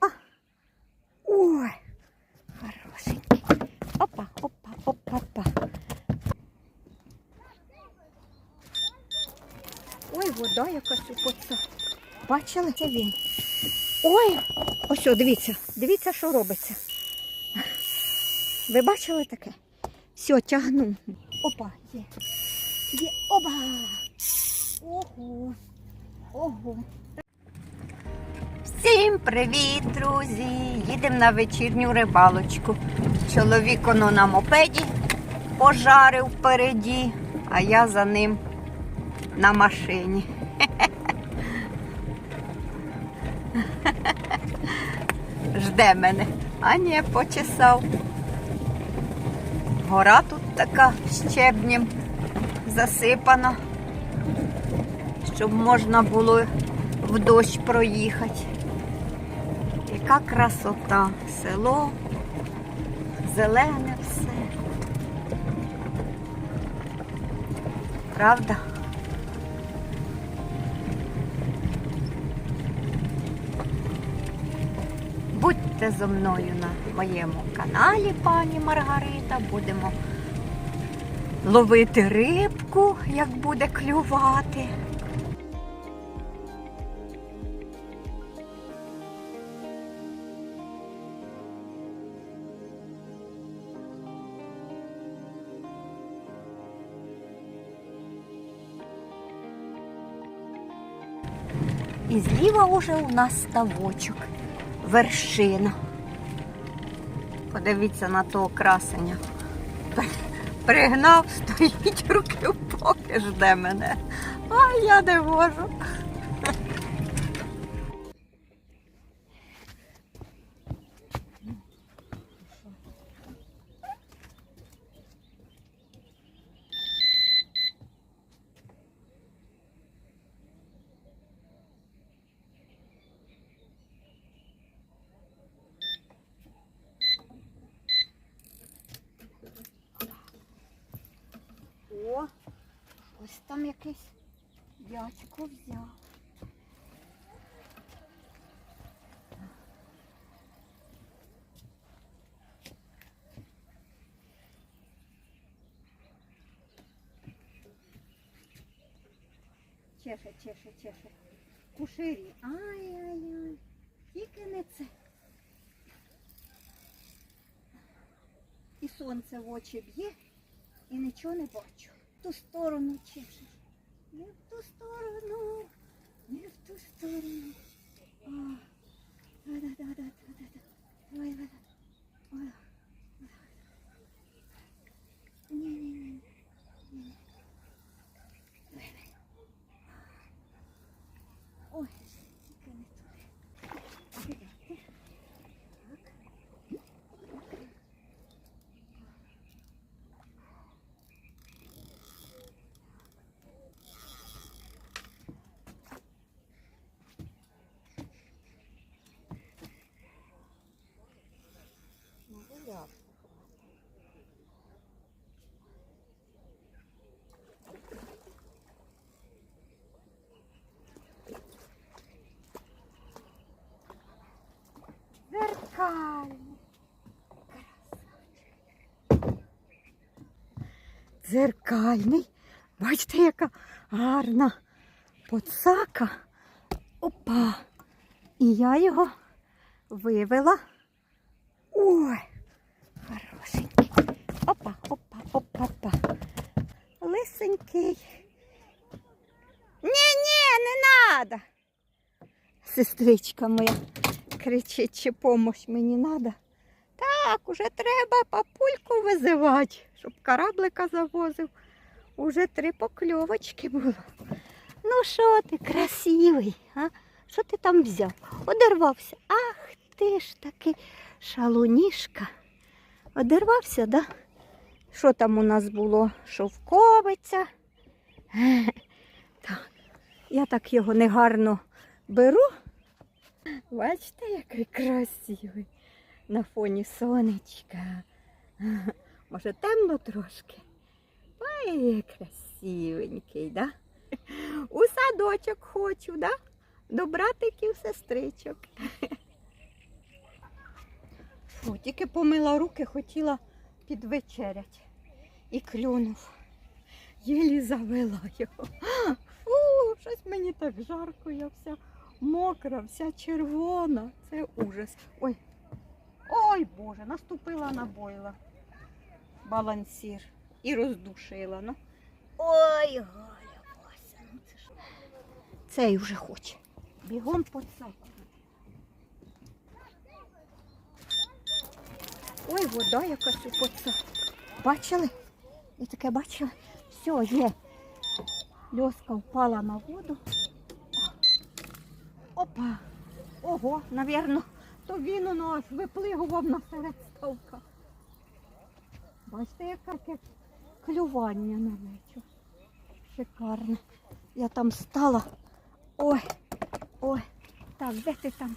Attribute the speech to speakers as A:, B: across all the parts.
A: А. Ой, хорошенький. Опа, опа, опа, опа. Ой, вода якась у. Бачили, це він. Ой, ось, дивіться, дивіться, що робиться. Ви бачили таке? Все, тягну. Опа, є. Є. Опа. Ого. Ого. Всім привіт, друзі! Їдемо на вечірню рибалочку. Чоловік оно на мопеді пожарив впереді, а я за ним на машині. Жде мене. А ні, почесав. Гора тут така щебнем засипана, щоб можна було в дощ проїхати. Яка красота, село, зелене все. Правда? Будьте зо мною на моєму каналі, пані Маргарита. Будемо ловити рибку, як буде клювати. І зліва уже у нас ставочок, вершина. Подивіться на то красення. Пригнав, стоїть руки в поки жде мене. А я не можу. О, ось там якийсь дядько взяв. Чеше, чеше, чеше. Куширі. Ай-яй-яй. Тільки не це. І сонце в очі б'є і нічого не бачу. Ту сторону чешеш. Не в ту сторону, не в ту сторону. А, да-да-да-да-да-да. Ой, да. Ой. Ні-ні-ні. Ні. Ой, тільки не туди. Сідайте. Так. Ну, гуляв. Зеркальний. Дзеркальний. Бачите, яка гарна поцака. Опа. І я його вивела. Ой, хорошенький. Опа, опа, опа, опа. Лисенький. Ні-ні, не надо. Сестричка моя кричить, чи помощь мені треба. Так, уже треба папульку визивати, щоб кораблика завозив. Уже три покльовочки було. Ну що ти, красивий, а? Що ти там взяв? Одервався. Ах ти ж таки шалунішка. Одервався, да? Що там у нас було? Шовковиця. Я так його негарно беру. Бачите, який красивий на фоні сонечка. Може, темно трошки. Ой, красивенький, да? У садочок хочу, да? до братиків, сестричок. Фу, тільки помила руки, хотіла підвечерять. І клюнув. Єлі завела його. Фу, щось мені так жарко, я вся мокра, вся червона. Це ужас. Ой. Ой, Боже, наступила на бойла. Балансір. І роздушила. Ну. Ой, Галя, Вася, ну це ж. Цей вже хоче. Бігом по. Ой, вода якась у. Бачили? Ви таке бачили? Все, є. Льоска впала на воду. Ого, навірно, то він у нас виплигував на серед ставка. Бачите, яке клювання на вечір. Шикарне. Я там стала. Ой, ой. Так, де ти там?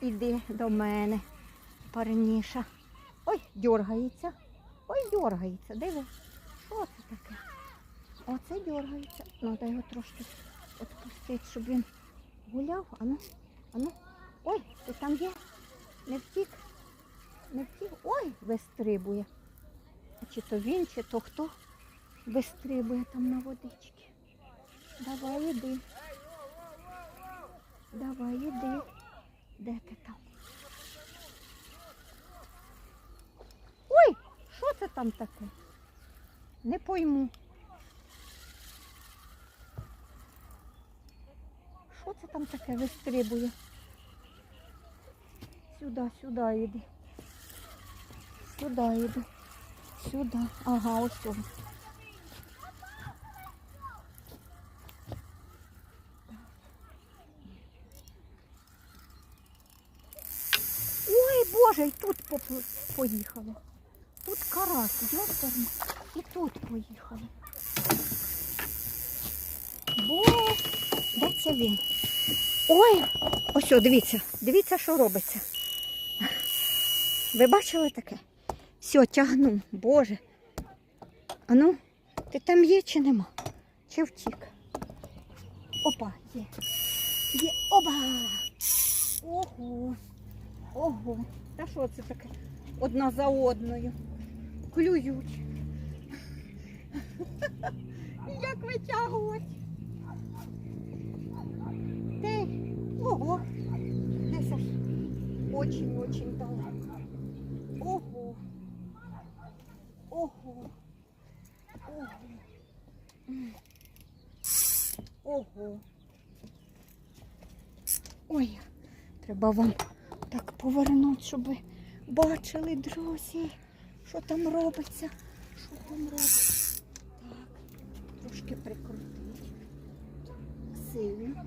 A: Іди до мене, парніша. Ой, дергається. Ой, дергається. Диви. Що це таке? Оце дергається. Треба його трошки відпустити, щоб він гуляв. Ану, ану. Ой, ти там є? Не втік? Не втік? Ой, вистрибує. А чи то він, чи то хто вистрибує там на водички. Давай іди. Давай іди. Де ти там? Ой, що це там таке? Не пойму. Що це там таке вистрибує? Сюди, сюди йди. Сюди йди. Сюди. Ага, ось цього. Ой, Боже, і тут поїхало. Тут карась, йорторно, і тут поїхало. Бо, де це він? Ой, ось, о, дивіться, дивіться, що робиться. Ви бачили таке? Все, тягну, Боже. А ну, ти там є чи нема? Чи втік? Опа, є. Є. Оба! Ого. Ого. Та що це таке? Одна за одною. Клюють. Як витягувати? Ти. Ого. Десь аж очень-очень далеко. Ого. Ого. Ого. Ого. Ой, треба вам так повернути, щоб бачили, друзі, що там робиться. Що там робиться. Так, трошки прикрутити. Сильно.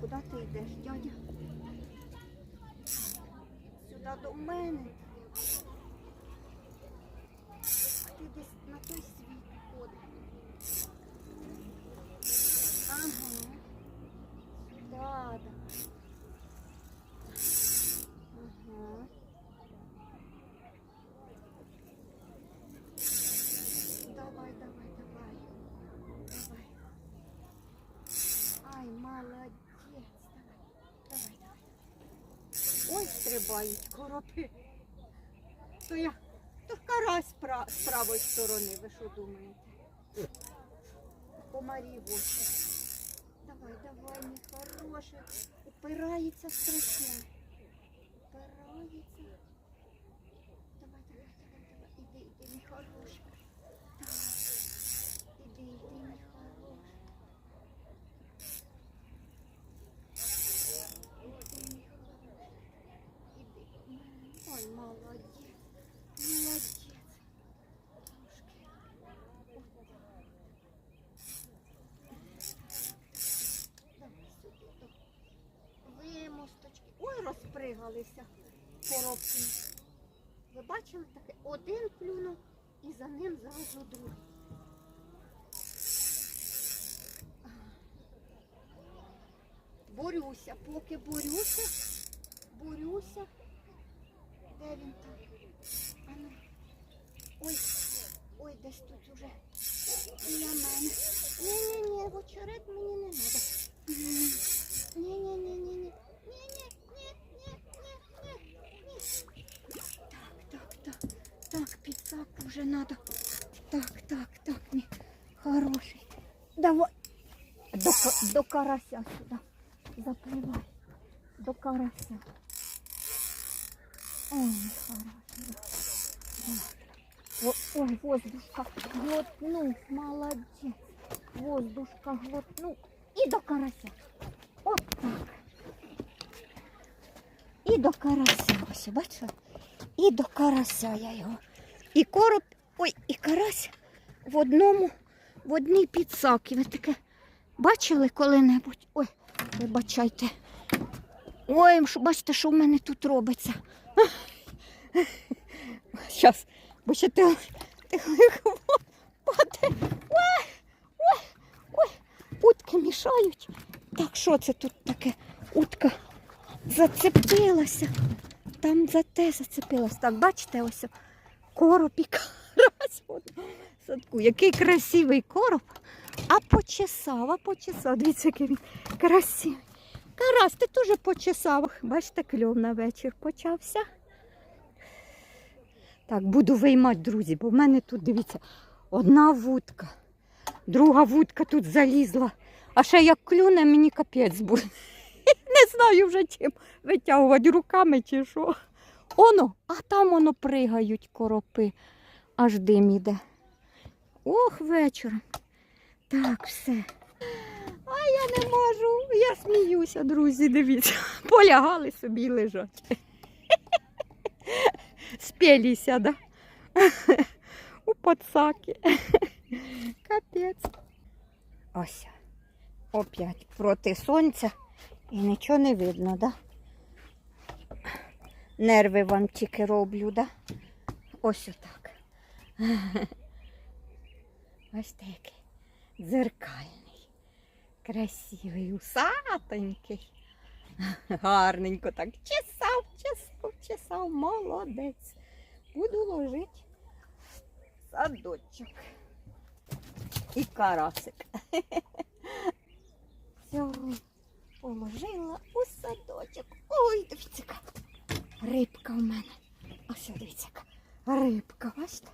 A: Куди ти йдеш, дядя? Сюди до мене. А ти десь на той світ ходиш. Ага. Да, да. Ага. Давай, давай, давай. Давай. Ай, молодець. Давай, давай, давай. Ой, стрибають коропи. То я, то карась пра- з правої сторони, ви що думаєте? Комарів очі. Давай, давай, мій хороший. Упирається страшно. Упирається. Давай, давай, давай, давай. Іди, іди, мій хороший. Так. Іди, іди, мій хороший. Іди, мій хороший. Іди. Ой, молодець. Молодець. Трошки. Отак. Давай сюди, до вимосточки. Ой, розпригалися коробки. Ви бачили таке? Один плюнув і за ним зразу другий. Борюся, поки борюся, борюся. Де він там? А ну. Ой, ой, десь тут уже біля мене. Ні-ні-ні, в очерет мені не треба. Ні-ні-ні-ні-ні. Так, підсак вже надо. Так, так, так, ні. Хороший. Давай. До, ка- до карася сюди. Запливай. До карася. Ой, хороший. О, ой, воздушка глотнув, молодець. Воздушка глотнув. І до карася. От так. І до карася. Ось, бачила? І до карася я його. І короб, ой, і карась в одному, в одній підсакі. Ви таке бачили коли-небудь? Ой, вибачайте. Ой, бачите, що в мене тут робиться. Зараз, бо ще ти. Ой, ой, ой, утки мішають. Так, що це тут таке? Утка зацепилася. Там за те зацепилась. Так, бачите, ось і. От Садку. Який красивий короб. А почесав, а почесав. Дивіться, який він красивий. Карась, ти теж почесав. Бачите, кльов на вечір почався. Так, буду виймати, друзі, бо в мене тут, дивіться, одна вудка, друга вудка тут залізла. А ще як клюне, мені капець буде. Не знаю вже чим витягувати руками чи що. Оно, а там воно пригають коропи, аж дим іде. Ох, вечором. Так, все. А я не можу. Я сміюся, друзі, дивіться. Полягали собі і лежать. Спелися, да? У подсаки. Капець. Ось. Опять проти сонця і нічого не видно, да? Нерви вам тільки роблю, да? Ось отак. Ось такий дзеркальний, красивий, усатенький. Гарненько так чесав, чесав, чесав, молодець. Буду ложити садочок. І карасик. Все, положила у садочок. Рибка в мене. Ось дивіться, рибка, бачите?